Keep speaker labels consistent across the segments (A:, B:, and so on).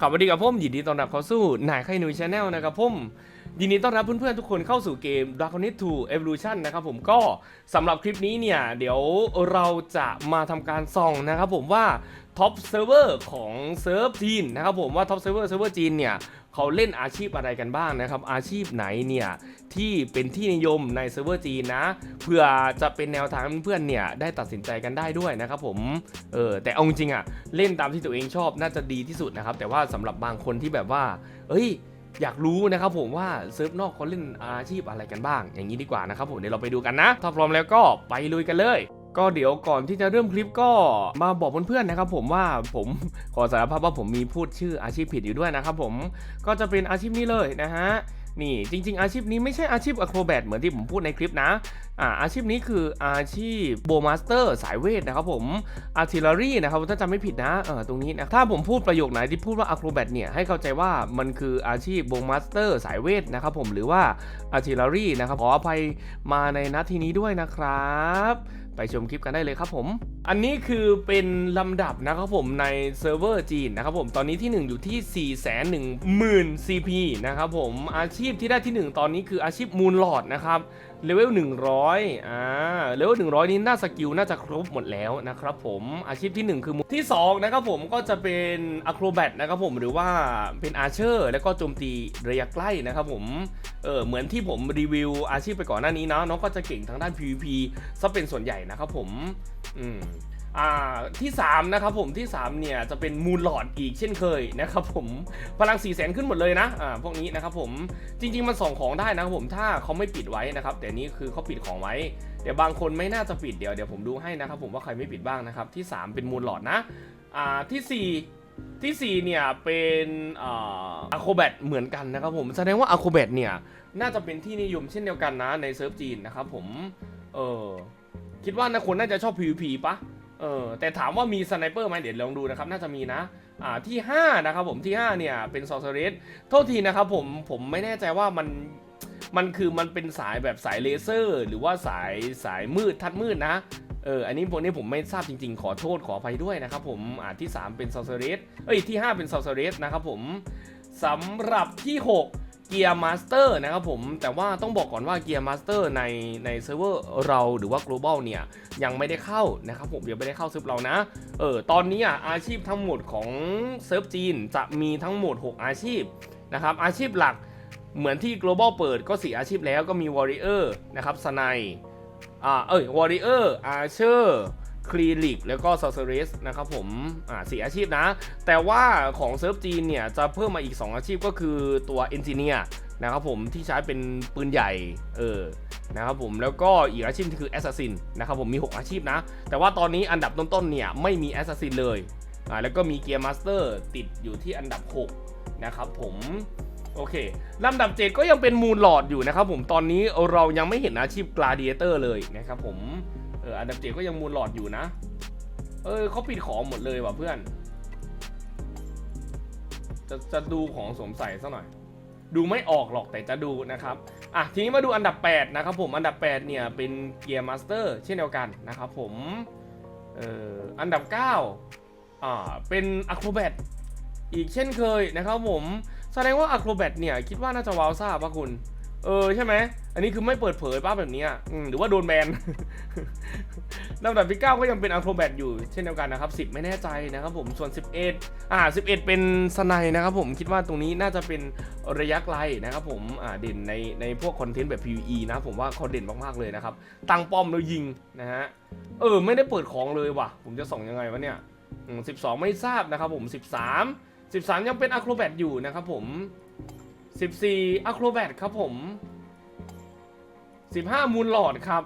A: กลับมาดีกับผมยินดีต้อนรับเข้าสู่นายไข่นุยชาแนลนะครับผมยินดีต้อนรับเพื่อนๆทุกคนเข้าสู่เกม Dragon Age 2 Evolution นะครับผมก็สำหรับคลิปนี้เนี่ย เดี๋ยวเราจะมาทำการส่องนะครับผมว่าท็อปเซิร์ฟเวอร์ของเซิร์ฟจีนนะครับผมว่าท็อปเซิร์ฟเวอร์เซิร์ฟเวอร์จีนเนี่ย เขาเล่นอาชีพอะไรกันบ้างนะครับ อาชีพไหนเนี่ยที่เป็นที่นิยมในเซิร์ฟเวอร์จีนนะเพื่อจะเป็นแนวทางเพื่อนเนี่ยได้ตัดสินใจกันได้ด้วยนะครับผมเออแต่เอาจริงอะเล่นตามที่ตัวเองชอบน่าจะดีที่สุดนะครับ แต่ว่าสำหรับบางคนที่แบบว่า เอ้ยอยากรู้นะครับผมว่าเซิร์ฟนอกเขาเล่นอาชีพอะไรกันบ้าง อย่างนี้ดีกว่านะครับผมเดี๋ยวเราไปดูกันนะ ถ้าพร้อมแล้วก็ไปลุยกันเลย ก็เดี๋ยวก่อนที่จะเริ่มคลิปก็มาบอกเพื่อนๆนะครับผมว่าผมขอสารภาพว่าผมมีพูดชื่ออาชีพผิดอยู่ด้วยนะครับผมก็จะเป็นอาชีพนี้เลยนะฮะนี่จริง ๆ อาชีพนี้ไม่ใช่อาชีพอะโครแบทเหมือนที่ผมพูดในคลิปนะอ่าอาชีพนี้คืออาชีพโบมาสเตอร์สายเวทนะครับผม artillery นะครับถ้าจำไม่ผิดนะเออตรงนี้นะถ้าผมพูดประโยคไหนที่พูดว่า acrobat เนี่ยให้เข้าใจว่ามันคืออาชีพวงมาสเตอร์สายเวทนะครับผมหรือว่า artillery นะครับขออภัยมาในนาทีนี้ด้วยนะครับ ไปชมคลิปกันได้เลยครับผม อันนี้คือเป็นลำดับนะครับผมในเซิร์ฟเวอร์จีนนะครับผมตอนนี้ที่ 1 อยู่ที่ 4 1 0 0 0 0 CP นะครับผมอาชีพที่ได้ที่ 1 ตอนนี้คืออาชีพมูลหลอดนะครับเลเวล100อ่าเลเวล100 นี้น่าสกิลน่าจะครบหมดแล้วนะครับผมอาชีพที่ 1 คือที่ 2 นะครับผมก็จะเป็นอะโครแบทนะครับผมหรือว่าเป็นอาเชอร์ แล้วก็โจมตีระยะใกล้นะครับผมเออเหมือนที่ผมรีวิวอาชีพไปก่อนหน้านี้นะน้องก็จะเก่งทางด้าน PVP ซะเป็นส่วนใหญ่นะครับผมอืมอ่าที่ 3 นะครับผมที่ 3 เนี่ย จะเป็นมูลหลอดอีกเช่นเคยนะครับผมพลัง4ี่แสนขึ้นหมดเลยนะอ่าพวกนี้นะครับผมจริง ๆ มันส่งของได้นะครับผมถ้าเขาไม่ปิดไว้นะครับ แต่นี่คือเขาปิดของไว้ เดี๋ยวบางคนไม่น่าจะปิดเดี๋ยวเดี๋ยวผมดูให้นะครับผมว่าใครไม่ปิดบ้างนะครับที่ 3 เป็นมูลหลอดนะอ่าที่4ที่4เนี่ยเป็นออะโคแบทเหมือนกันนะครับผมแสดงว่าอะโคแบทเนี่ย น่าจะเป็นที่นิยมเช่นเดียวกันนะในเซิร์ฟจีนนะครับผมเออ คิดว่านะคนน่าจะชอบ PVP ปะเออแต่ถามว่ามีสไนเปอร์ไหมเดี๋ยวลองดูนะครับ น่าจะมีนะอ่าที่5นะครับผมที่ 5 เนี่ย เป็นซอ r เซเรสโทษทีนะครับผมผมไม่แน่ใจว่ามันมันคือมันเป็นสายแบบสายเลเซอร์ หรือว่าสายสายมืดทัดมืดนะเอออันนี้พวกนี้ผมไม่ทราบจริงๆ ขอโทษขออภัยด้วยนะครับผมอ่าที่ 3 เป็นซอ r เซเรสเอ้ยที่ 5 เป็นซอ r เซเรสนะครับผมสำหรับที่ 6 เกียร์มาสเตอร์นะครับผมแต่ว่าต้องบอกก่อนว่าเกียร์มาสเตอร์ในในเซิร์ฟเวอร์เราหรือว่า global เนี่ย ยังไม่ได้เข้านะครับผมยังไม่ได้เข้าเซิร์ฟเรานะเออตอนนี้อะอาชีพทั้งหมดของเซิร์ฟจีนจะมีทั้งหมด 6 อาชีพนะครับอาชีพหลักเหมือนที่ global เปิดก็ 4 อาชีพแล้วก็มี warrior นะครับสไนอ่าเอ้ย warrior archer คลีลิกแล้วก็ sorceress นะครับผมอ่าสี่อาชีพนะ แต่ว่าของเซิร์ฟจีนเนี่ย จะเพิ่มมาอีก 2 อาชีพก็คือตัว engineer นะครับผมที่ใช้เป็นปืนใหญ่เออนะครับผมแล้วก็อีกอาชีพคือ Assassin นะครับผมมี 6 อาชีพนะ แต่ว่าตอนนี้อันดับต้นๆเนี่ยไม่มี Assassin เลยอ่าแล้วก็มี Gear Master ติดอยู่ที่อันดับ 6 นะครับผมโอเค ลำดับ 7 ก็ยังเป็นมูลหลอดอยู่นะครับผม ตอนนี้เรายังไม่เห็นอาชีพ Gladiator เลยนะครับผม อออันดับ7ก็ยังมูลหลอดอยู่นะ เออเขาปิดของหมดเลยว่ะเพื่อน จะจะดูของสวมใส่ซะหน่อย ดูไม่ออกหรอกแต่จะดูนะครับอะทีนี้มาดูอันดับ 8 นะครับผมอันดับ 8 เนี่ยเป็นเกียร์มาสเตอร์เช่นเดียวกันนะครับผมเอ่ออันดับ9อ่าเป็นอะโครแบทอีกเช่นเคยนะครับผมแสดงว่าอะโครแบทเนี่ยคิดว่าน่าจะวาวซ่าป่ะคุณ เออใช่ไหม อันนี้คือไม่เปิดเผยป้าแบบนี้อหรือว่าโดนแบนลำดับที่ 9 ก็ยังเป็นอะโครแบทอยู่เช่นเดียวกันนะครับ 10 ไม่แน่ใจนะครับผม ส่วน 11 อ่า 11 เป็นสไนนะครับผม คิดว่าตรงนี้น่าจะเป็นระยะไกลนะครับผม อ่า เด่นในในพวกคอนเทนต์แบบ PVE นะ ผมว่าเขาเด่นมากๆเลยนะครับ ตั้งป้อมแล้วยิงนะฮะ เออ ไม่ได้เปิดของเลยว่ะ ผมจะส่องยังไงวะเนี่ย 12 ไม่ทราบนะครับผม 13 13 ยังเป็นอะโครแบทอยู่นะครับผม 14อะโครแบทครับผม 15 มูลหลอดครับ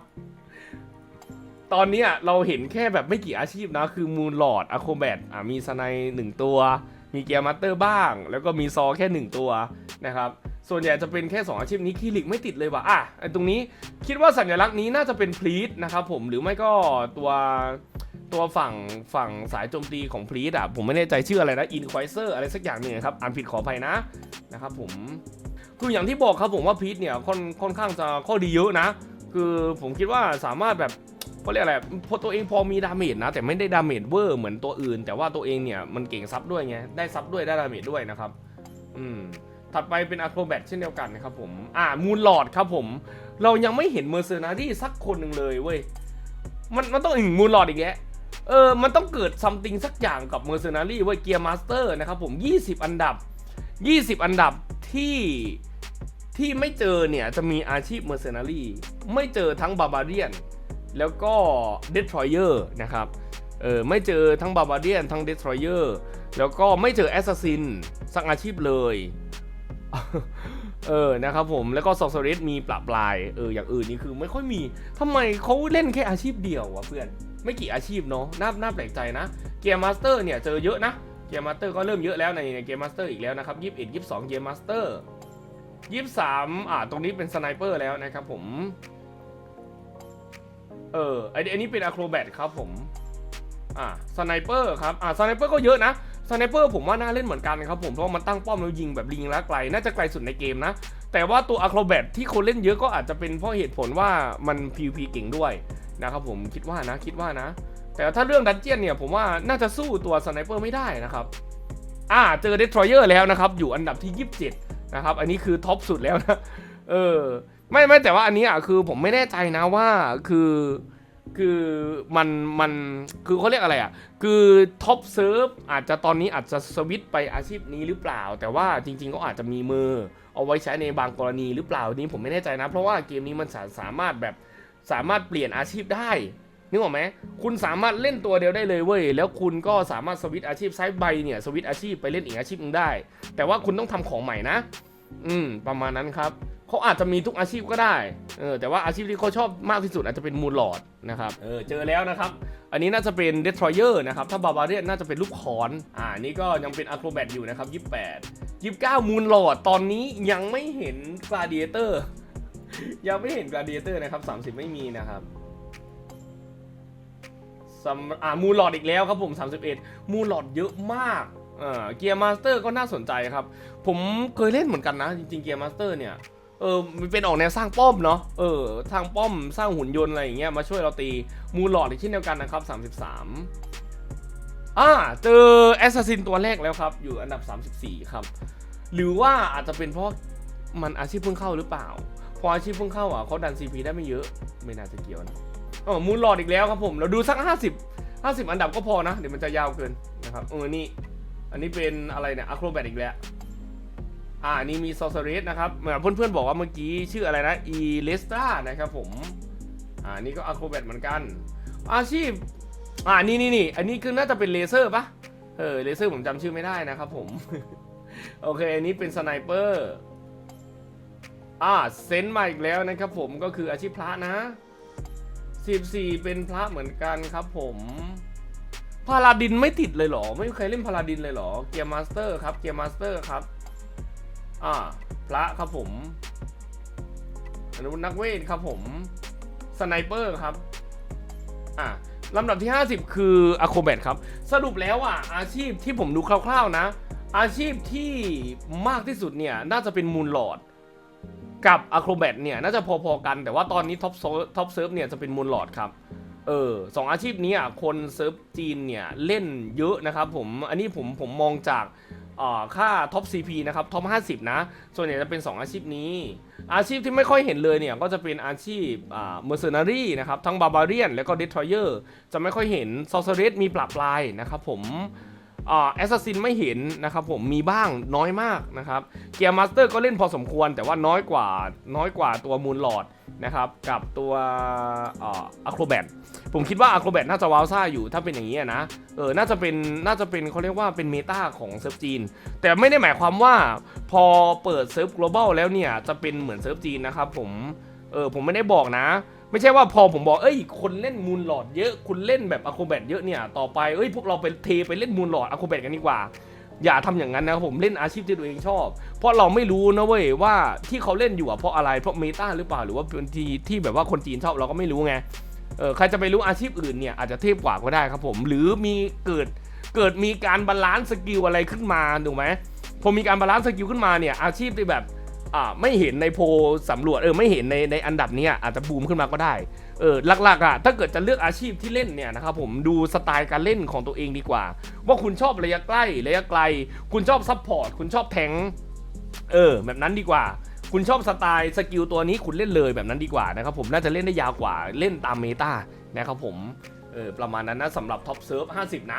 A: ตอนนี้เราเห็นแค่แบบไม่กี่อาชีพนะ คือมูลหลอดอะโครแบทอะมีสไนหนึ่งตัว มีเกียร์มัตเตอร์บ้าง แล้วก็มีซอแค่หนึ่งตัวนะครับส่วนใหญ่จะเป็นแค่ 2 อาชีพนี้คลิลิกไม่ติดเลยว่ะอะไอตรงนี้คิดว่าสัญลักษณ์นี้น่าจะเป็นพลีทนะครับผมหรือไม่ก็ตัว ตัวฝั่งฝั่งสายโจมตีของพลีทอะผมไม่แน่ใจชื่ออะไรนะอินควเซอร์อะไรสักอย่างหนึ่งครับอ่านผิดขออภัยนะนะครับผมคืออย่างที่บอกครับผมว่าพีทเนี่ยค่อนค่อนข้างจะข้อดีเยอะนะ คือผมคิดว่าสามารถแบบเขาเรียกอะไรพอตัวเองพอมีดาเมจนะ แต่ไม่ได้ดาเมจเวอร์เหมือนตัวอื่น แต่ว่าตัวเองเนี่ยมันเก่งซับด้วยไงได้ซับด้วยได้ดาเมจด้วยนะครับ อืมถัดไปเป็นอะโครแบทเช่นเดียวกันนะครับผม อ่ามูนหลอดครับผม เรายังไม่เห็นเมอร์เซนารี่สักคนหนึ่งเลยเว้ยมันมันต้องอีกมูนหลอดอีกแล้ว เออมันต้องเกิดซัมติงสักอย่างกับเมอร์เซนารี่เว้ยเกียร์มาสเตอร์นะครับผม 20 อันดับ 20 อันดับที่ที่ไม่เจอเนี่ย จะมีอาชีพเมอร์เซนารี่ไม่เจอทั้งบาบาเรียน แล้วก็เดสทรอยเออร์นะครับเออไม่เจอทั้งบาบาเรียนทั้งเดสทรอยเออร์แล้วก็ไม่เจอแอสซัสซินสักอาชีพเลยเออ นะครับผม แล้วก็ซอสเรสมีปลาปลาย เออ อย่างอื่นนี่คือไม่ค่อยมี ทำไมเขาเล่นแค่อาชีพเดียววะเพื่อน ไม่กี่อาชีพเนาะน่าน่าแปลกใจนะเกียร์มาสเตอร์เนี่ยเจอเยอะนะเกียร์มาสเตอร์ก็เริ่มเยอะแล้วในเกมมาสเตอร์อีกแล้วนะครับยี่สิบเอ็ดยี่สิบสองเกียร์มาสเตอร์ยี่สิบสามอ่าตรงนี้เป็นสไนเปอร์แล้วนะครับผมเออไอนอันนี้เป็นอะโครแบทครับผมอ่าสไนเปอร์ครับอ่าสไนเปอร์ก็เยอะนะสไนเปอร์ผมว่าน่าเล่นเหมือนกันครับผมเพราะมันตั้งป้อมแล้วยิงแบบลิงละไกลน่าจะไกลสุดในเกมนะ แต่ว่าตัวอะโครแบทที่คนเล่นเยอะก็อาจจะเป็นเพราะเหตุผลว่ามัน PVP เก่งด้วย นะครับผมคิดว่านะคิดว่านะ แต่ถ้าเรื่องดันเจียนเนี่ยผมว่าน่าจะสู้ตัวสไนเปอร์ไม่ได้นะครับอ่าเจอเดสทรอยเออร์แล้วนะครับอยู่อันดับที่ 27 นะครับ อันนี้คือท็อปสุดแล้วนะเออไม่ไม่แต่ว่าอันนี้อะคือผมไม่แน่ใจนะว่าคือคือมันมันคือเขาเรียกอะไรอะ คือท็อปเซิร์ฟอาจจะตอนนี้อาจจะสวิตไปอาชีพนี้หรือเปล่า แต่ว่าจริงๆก็อาจจะมีมือ เอาไว้ใช้ในบางกรณีหรือเปล่านี้ผมไม่แน่ใจนะ เพราะว่าเกมนี้มันสามารถแบบ สามารถเปลี่ยนอาชีพได้นึกออกไหมคุณสามารถเล่นตัวเดียวได้เลยเว้ย แล้วคุณก็สามารถสวิตอาชีพไซส์ใบเนี่ยสวิตอาชีพไปเล่นอีกอาชีพนึงได้ แต่ว่าคุณต้องทำของใหม่นะ อืม ประมาณนั้นครับ เขาอาจจะมีทุกอาชีพก็ได้ เออ แต่ว่าอาชีพที่เขาชอบมากที่สุดอาจจะเป็นมูลลอดนะครับ เออ เจอแล้วนะครับ อันนี้น่าจะเป็นเด t ทรอยเออร์นะครับ ถ้าบาบาเรียนน่าจะเป็นลูกคอน อ่า นี่ก็ยังเป็นอะโครแบทอยู่นะครับ 28 29 มูลลอด ตอนนี้ยังไม่เห็นก l า d เ a เตอร์ ยังไม่เห็นก l า d เ a เตอร์นะครับ 30 ไม่มีนะครับสำอ่ามูลลอดอีกแล้วครับผม 31 มูลลอดเยอะมากเออเกียร์มาสเตอร์ก็น่าสนใจครับ ผมเคยเล่นเหมือนกันนะ จริงๆเกียร์มาสเตอร์เนี่ยเออมันเป็นออกแนวสร้างป้อมเนาะเออทางป้อมสร้างหุ่นยนต์อะไรอย่างเงี้ยมาช่วยเราตีมูหลอดอีกเช่นเดียวกันนะครับ 33อ่าเจอแอสซัสซินตัวแรกแล้วครับ อยู่อันดับ 34 ครับ หรือว่าอาจจะเป็นเพราะมันอาชีพเพิ่งเข้าหรือเปล่า พออาชีพเพิ่งเข้าอะเขาดัน CP ได้ไม่เยอะ ไม่น่าจะเกี่ยวนะอ๋อมูลหลอดอีกแล้วครับผม เราดูสัก 50 50 อันดับก็พอนะ เดี๋ยวมันจะยาวเกินนะครับเออนี่ อันนี้เป็นอะไรเนี่ยอะโครแบทอีกแล้วอ่านี่มีซอสเรสนะครับเหมือนเพื่อนๆบอกว่าเมื่อกี้ชื่ออะไรนะอีเลสตรานะครับผมอ่านี่ก็อะโครแบทเหมือนกัน อาชีพอ่านี่นี่นี่อันนี้คือน่าจะเป็นเลเซอร์ปะเออเลเซอร์ผมจำชื่อไม่ได้นะครับผม โอเคอันนี้เป็นสไนเปอร์ อ่าเซนต์มาอีกแล้วนะครับผมก็คืออาชีพพระนะ 14 เป็นพระเหมือนกันครับผมพาลาดินไม่ติดเลยเหรอ ไม่เคยเล่นพาลาดินเลยเหรอเกียร์มาสเตอร์ครับเกียร์มาสเตอร์ครับอ่าพระครับผมอนุนักเวทครับผมสไนเปอร์ครับอ่าลำดับที่ 50 คืออะโครแบทครับ สรุปแล้วอะอาชีพที่ผมดูคร่าวๆนะ อาชีพที่มากที่สุดเนี่ย น่าจะเป็นมูลหลอด กับอะโครแบทเนี่ยน่าจะพอๆกัน แต่ว่าตอนนี้ท็อปท็อปเซิร์ฟเนี่ยจะเป็นมูลลอดครับเออสองอาชีพนี้อะคนเซิร์ฟจีนเนี่ยเล่นเยอะนะครับผมอันนี้ผมผมมองจากอ่าค่าท็อป CP นะครับท็อป 50 นะ ส่วนใหญ่จะเป็น 2 อาชีพนี้ อาชีพที่ไม่ค่อยเห็นเลยเนี่ย ก็จะเป็นอาชีพอ่าเมอร์เซนารีนะครับ ทั้งบาบาเรียน แล้วก็เดทรอยเออร์ จะไม่ค่อยเห็นซอสเรสมีปรับลายนะครับผม แอสซัสซินไม่เห็นนะครับผมมีบ้างน้อยมากนะครับเกียร์มาสเตอร์ก็เล่นพอสมควร แต่ว่าน้อยกว่าน้อยกว่าตัวมูลลอดนะครับกับตัวอะโครแบทผมคิดว่าอะโครแบทน่าจะวาวซ่าอยู่ถ้าเป็นอย่างนี้นะเออน่าจะเป็นน่าจะเป็นเขาเรียกว่าเป็นเมตาของเซิร์ฟจีน แต่ไม่ได้หมายความว่าพอเปิดเซิร์ฟ global แล้วเนี่ยจะเป็นเหมือนเซิร์ฟจีนนะครับผมเออผมไม่ได้บอกนะ ไม่ใช่ว่าพอผมบอก เอ้ย คนเล่นมูลหลอดเยอะ คุณเล่นแบบอะโคแบทเยอะเนี่ย ต่อไป เอ้ย พวกเราไปเทไปเล่นมูลหลอดอะโคแบทกันดีกว่า อย่าทำอย่างนั้นนะครับผม เล่นอาชีพที่ตัวเองชอบ เพราะเราไม่รู้นะเว้ยว่าที่เขาเล่นอยู่อะเพราะอะไร เพราะเมตาหรือเปล่า หรือว่าเป็นทีที่แบบว่าคนจีนชอบเราก็ไม่รู้ไง เออ ใครจะไปรู้อาชีพอื่นเนี่ยอาจจะเทพกว่าก็ได้ครับผม หรือมีเกิด เกิดมีการบาลานซ์สกิลอะไรขึ้นมา ถูกไหมพอมีการบาลานซ์สกิลขึ้นมาเนี่ย อาชีพที่แบบ อ่าไม่เห็นในโพลสำรวจเออไม่เห็นในในอันดับนี้อาจจะบูมขึ้นมาก็ได้เออหลักๆอะถ้าเกิดจะเลือกอาชีพที่เล่นเนี่ยนะครับผมดูสไตล์การเล่นของตัวเองดีกว่า ว่าคุณชอบระยะใกล้ระยะไกล คุณชอบซับพอร์ตคุณชอบแทงเออแบบนั้นดีกว่า คุณชอบสไตล์สกิลตัวนี้คุณเล่นเลยแบบนั้นดีกว่านะครับผมน่าจะเล่นได้ยาวกว่าเล่นตามเมตานะครับผมเออประมาณนั้นนะสำหรับท็อปเซิร์ฟ50 นะ